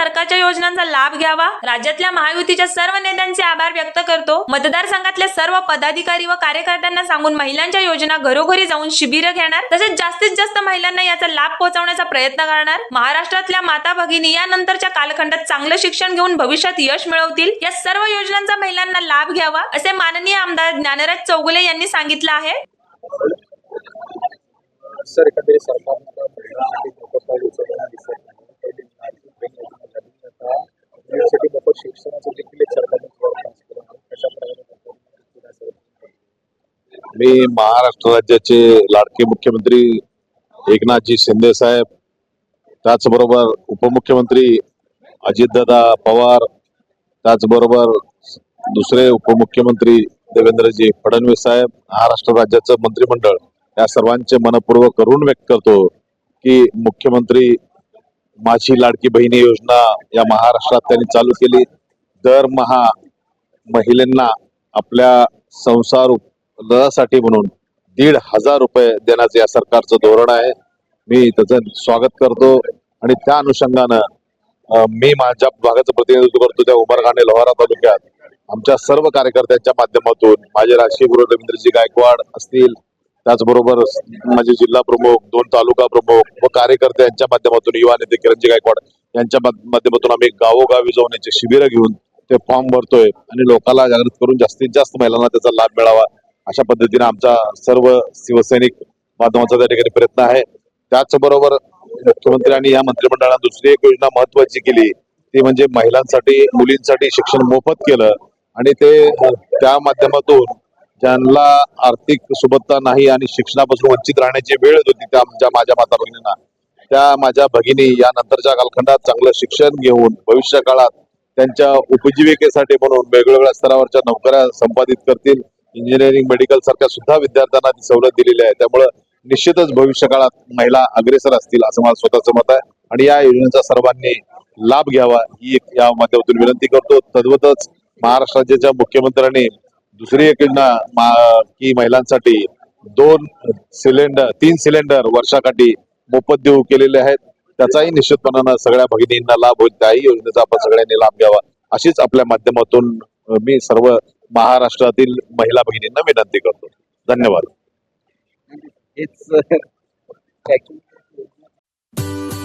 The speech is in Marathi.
सरकारच्या योजनांचा लाभ घ्यावा. राज्यातल्या महायुतीच्या सर्व नेत्यांचे आभार व्यक्त करतो. मतदारसंघातल्या सर्व पदाधिकारी व कार्यकर्त्यांना सांगून महिलांच्या योजना घरोघरी जाऊन शिबिरं घेणार तसेच जास्तीत जास्त महिलांना याचा लाभ पोहोचवण्याचा प्रयत्न करणार. महाराष्ट्रातल्या माता भगिनी यानंतरच्या कालखंडात चांगलं शिक्षण घेऊन भविष्यात यश मिळवतील. या सर्व योजनांचा महिलांना लाभ घ्यावा असे माननीय आमदार ज्ञानराज चौगुले यांनी सांगितलं आहे सर एकंदरीत सरकारनं आता महिलांसाठी मोफत पाऊल उचलताना दिसत नाही पहिली आर्थिक बहीण योजना झाली आता मुलींसाठी मोफत शिक्षणाचं देखील एक सरकारने प्रयत्न केला आहे. कशा प्रकारे सरकारने केलं असेल? मी महाराष्ट्र राज्याचे लाडके मुख्यमंत्री एकनाथजी शिंदे साहेब त्याचबरोबर उपमुख्यमंत्री अजितदादा पवार त्याचबरोबर दुसरे उपमुख्यमंत्री देवेंद्रजी फडणवीस साहेब महाराष्ट्र राज्याचं मंत्रिमंडळ या सर्वांचे मनपूर्वक करून व्यक्त करतो की मुख्यमंत्री माझी लाडकी बहिणी योजना या महाराष्ट्रात त्यांनी चालू केली. दरमहा महिलांना आपल्या संसार म्हणून दीड हजार रुपये देण्याचं या सरकारचं धोरण आहे. मी त्याचं स्वागत करतो आणि त्या अनुषंगानं मी माझ्या भागाचं प्रतिनिधित्व करतो त्या उमरगाणे लोहारा तालुक्यात. आमच्या सर्व कार्यकर्त्यांच्या माध्यमातून माझे राष्ट्रीय गुरु रवींद्रजी गायकवाड असतील त्याचबरोबर माझे जिल्हा प्रमुख दोन तालुका प्रमुख व कार्यकर्ते यांच्या माध्यमातून युवा नेते किरणजी गायकवाड यांच्या माध्यमातून आम्ही गावोगावी जाऊन याची शिबिरं घेऊन ते फॉर्म भरतोय आणि लोकांना जागृत करून जास्तीत जास्त महिलांना त्याचा लाभ मिळावा. अशा पद्धतीने आमचा सर्व शिवसैनिक माध्यमांचा त्या ठिकाणी प्रयत्न आहे. त्याचबरोबर मुख्यमंत्र्यांनी या मंत्रिमंडळाने दुसरी एक योजना महत्वाची केली. ती म्हणजे महिलांसाठी मुलींसाठी शिक्षण मोफत केलं आणि ते त्या माध्यमातून ज्यांना आर्थिक सुबत्ता नाही आणि शिक्षणापासून वंचित राहण्याची वेळ होती त्या आमच्या माझ्या माता भगिनींना त्या माझ्या भगिनी या नंतरच्या कालखंडात चांगलं शिक्षण घेऊन भविष्य काळात त्यांच्या उपजीविकेसाठी म्हणून वेगवेगळ्या स्तरावरच्या नोकऱ्या संपादित करतील. इंजिनिअरिंग मेडिकल सारख्या सुद्धा विद्यार्थ्यांना ती सवलत दिलेली आहे. त्यामुळं निश्चितच भविष्य काळात महिला अग्रेसर असतील असं मला स्वतःचं मत आहे. आणि या योजनेचा सर्वांनी लाभ घ्यावा ही एक या माध्यमातून विनंती करतो. तद्वतच महाराष्ट्र राज्याच्या मुख्यमंत्र्यांनी दुसरी एक योजना की महिलांसाठी दोन सिलेंडर तीन सिलेंडर वर्षाकाठी मोफत देऊ केलेले आहेत. त्याचाही निश्चितपणानं सगळ्या भगिनींना लाभ होईल. त्याही योजनेचा आपण सगळ्यांनी लाभ घ्यावा. अशीच आपल्या माध्यमातून मी सर्व महाराष्ट्रातील महिला भगिनींना विनंती करतो. धन्यवाद.